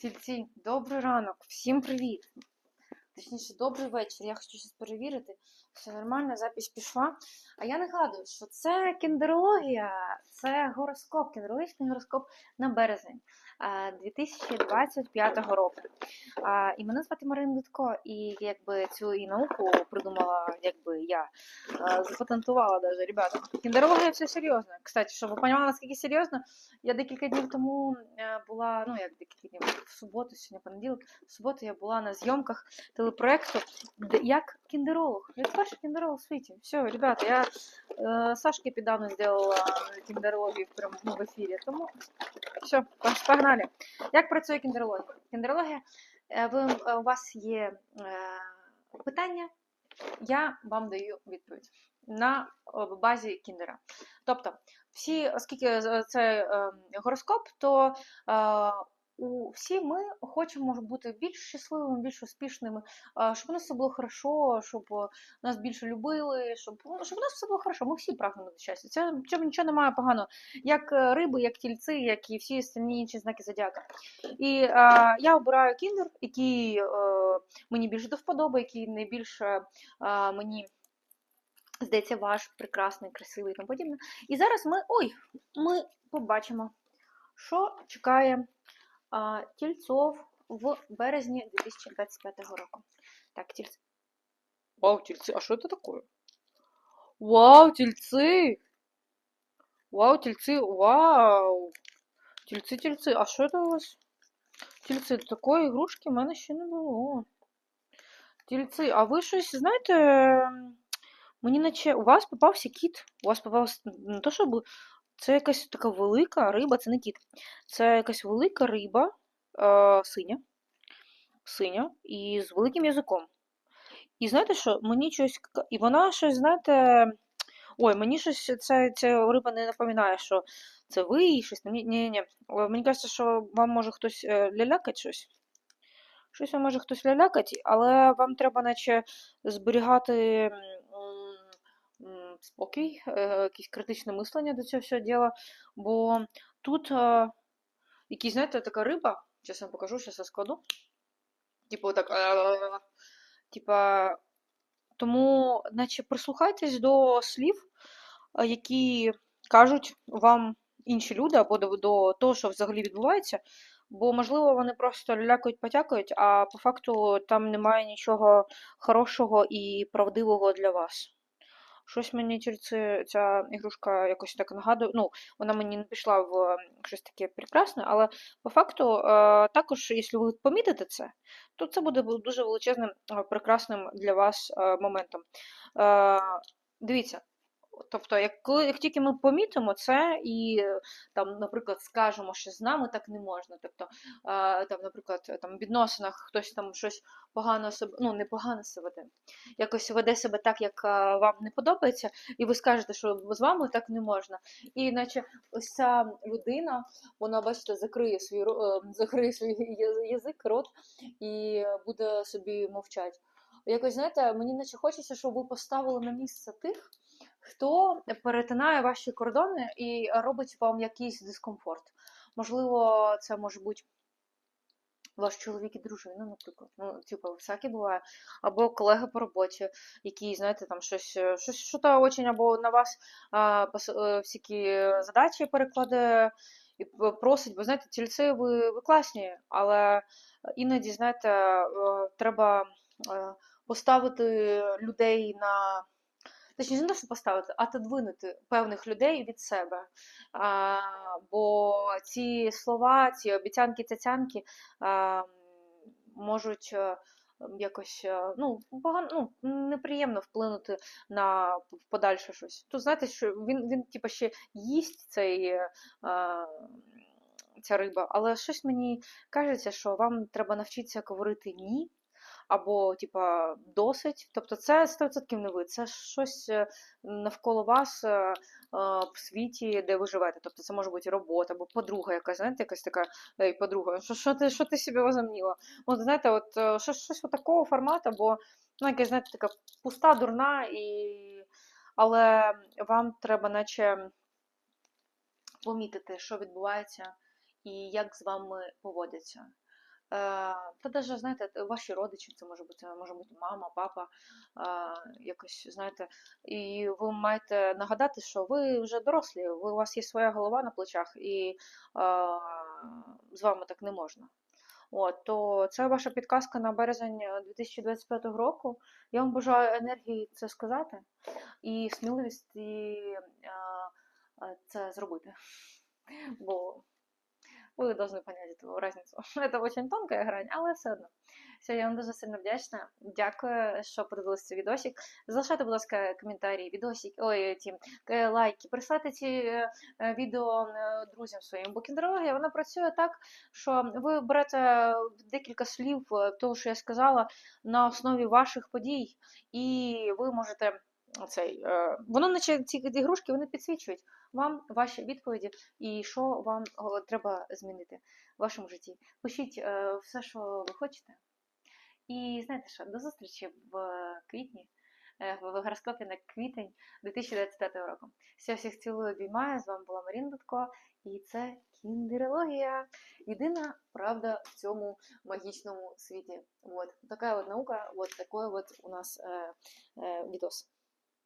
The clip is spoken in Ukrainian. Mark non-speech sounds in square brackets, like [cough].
Тільці, добрий ранок, всім привіт. Точніше, добрий вечір. Я хочу щось перевірити. Все нормально, запись пішла. А я нагадую, що це кендерологія, це гороскоп, кендерологічний гороскоп на березень 2025 року. І мене звати Марина Дудко, і якби цю і науку придумала, якби я запатентувала даже, ребята. Кендерологія все серйозно. Кстати, щоб ви розуміли, наскільки серйозно, я декілька днів тому е, була, ну як декілька днів, в суботу, сьогодні понеділок, в суботу я була на зйомках телепроекту де- як кіндеролог. Я перший кіндеролог в світі. Все, ребята, я е, Сашки піддавно зробила кіндерологію в прямому ну, в ефірі. Тому все, погнали. Як працює кіндерологія? Кіндерологія, е, ви, е, у вас є е, питання, я вам даю відповідь на е, базі кіндера. Тобто, всі, оскільки це е, гороскоп, то е, у всі ми хочемо бути більш щасливими, більш успішними, щоб у нас все було хорошо, щоб е, нас більше любили, щоб, ну, щоб у нас все було хорошо. Ми всі прагнемо до щастя. Це цьому нічого немає поганого. Як е, риби, як тільці, як і всі остальні інші знаки зодіака. І е, я обираю кіндер, який е, мені більше до вподоби, який найбільше е, мені. Здається, ваш прекрасний, красивий і тому подібне. І зараз ми. Ой, ми побачимо, що чекає а, тільцов в березні 2025 року. Так, тільці. Вау, тільці, а що це таке? Вау, тільці! Вау, тільці, вау! Тільці, тільці, а що це у вас? Тільці, такої ігрушки в мене ще не було. Тільці, а ви щось, знаєте, мені наче у вас попався кіт. У вас попався не то, щоб це якась така велика риба, це не кіт. Це якась велика риба, е, синя, синя, і з великим язиком. І знаєте що, мені щось. І вона щось, знаєте. Ой, мені щось ця, ця риба не напоминає, що це ви і щось. Ні, ні, ні. Мені кажеться, що вам може хтось е, лялякать щось. Щось вам може хтось лялякать, але вам треба, наче, зберігати спокій, е, якесь критичне мислення до цього всього діла. Бо тут е, якісь, знаєте, така риба, зараз вам покажу, зараз я складу. Типу, так. е, Типа, тому, наче, прислухайтесь до слів, які кажуть вам інші люди, або до, до того, що взагалі відбувається. Бо, можливо, вони просто лялякають, потякають, а по факту там немає нічого хорошого і правдивого для вас. Щось мені тільки ця ігрушка якось так нагадує. Ну, вона мені не пішла в щось таке прекрасне, але по факту, е, також, якщо ви помітите це, то це буде дуже величезним, е, прекрасним для вас е, моментом. Дивіться. Тобто, як, коли, як тільки ми помітимо це і там, наприклад, скажемо, що з нами так не можна. Тобто, там, наприклад, там в відносинах хтось там щось погано себе, ну не погано себе веде, якось веде себе так, як вам не подобається, і ви скажете, що з вами так не можна. І наче ось ця людина, вона, бачите, закриє свій ро- е, закриє свій язик, рот і буде собі мовчати. Якось, знаєте, мені наче хочеться, щоб ви поставили на місце тих, хто перетинає ваші кордони і робить вам якийсь дискомфорт. Можливо, це може бути ваш чоловік і дружина, наприклад. Ну, типу, всяке буває. Або колеги по роботі, які, знаєте, там щось, е, щось що-то очень або на вас а, е, всякі задачі перекладе і просить, бо знаєте, тільці ви, ви класні, але іноді, знаєте, е, треба поставити людей на. Точніше, не те, що поставити, а отодвинути певних людей від себе. А, бо ці слова, ці обіцянки, цяцянки а, можуть е, якось е, ну, погано, ну, неприємно вплинути на подальше щось. Тут знаєте, що він, він типу, ще їсть цей, е, ця риба, але щось мені кажеться, що вам треба навчитися говорити ні. Або, типа, досить. Тобто це 100% не ви, це щось е, навколо вас е, е, в світі, де ви живете. Тобто це може бути робота, або подруга якась, знаєте, якась така ей, подруга, що, що, ти, що ти собі возомніла? От знаєте, от щось, щось такого формату, бо ну, якась, знаєте, така пуста, дурна, і... але вам треба наче помітити, що відбувається і як з вами поводяться. Та даже, знаєте, ваші родичі, це може бути, може бути мама, папа, е, якось, знаєте, і ви маєте нагадати, що ви вже дорослі, ви, у вас є своя голова на плечах, і е, з вами так не можна. От, то це ваша підказка на березень е, 2025 року. Я вам бажаю енергії це сказати і сміливості е, е, це зробити. Бо ви должны понять эту разницу. [laughs] Это очень тонкая грань, але все одно. Все, я вам дуже сильно вдячна. Дякую, що подивилися цей відосик. Залишайте, будь ласка, коментарі, відосики, ой, ті е, лайки. Присилайте ці е, е, відео е, друзям своїм. Бо кіндерологія вона працює так, що ви берете декілька слів е, того, що я сказала, на основі ваших подій, і ви можете. Цей, е, воно наче ці ігрушки вони підсвічують вам ваші відповіді і що вам треба змінити в вашому житті. Пишіть е, все, що ви хочете. І знаєте що, до зустрічі в квітні, е, в гороскопі на квітень 2025 року. Все, всіх цілую, обіймаю. З вами була Маріна Дудко, і це кіндерологія. Єдина правда в цьому магічному світі. Вот. Така от наука, вот такой вот у нас е, е, відос.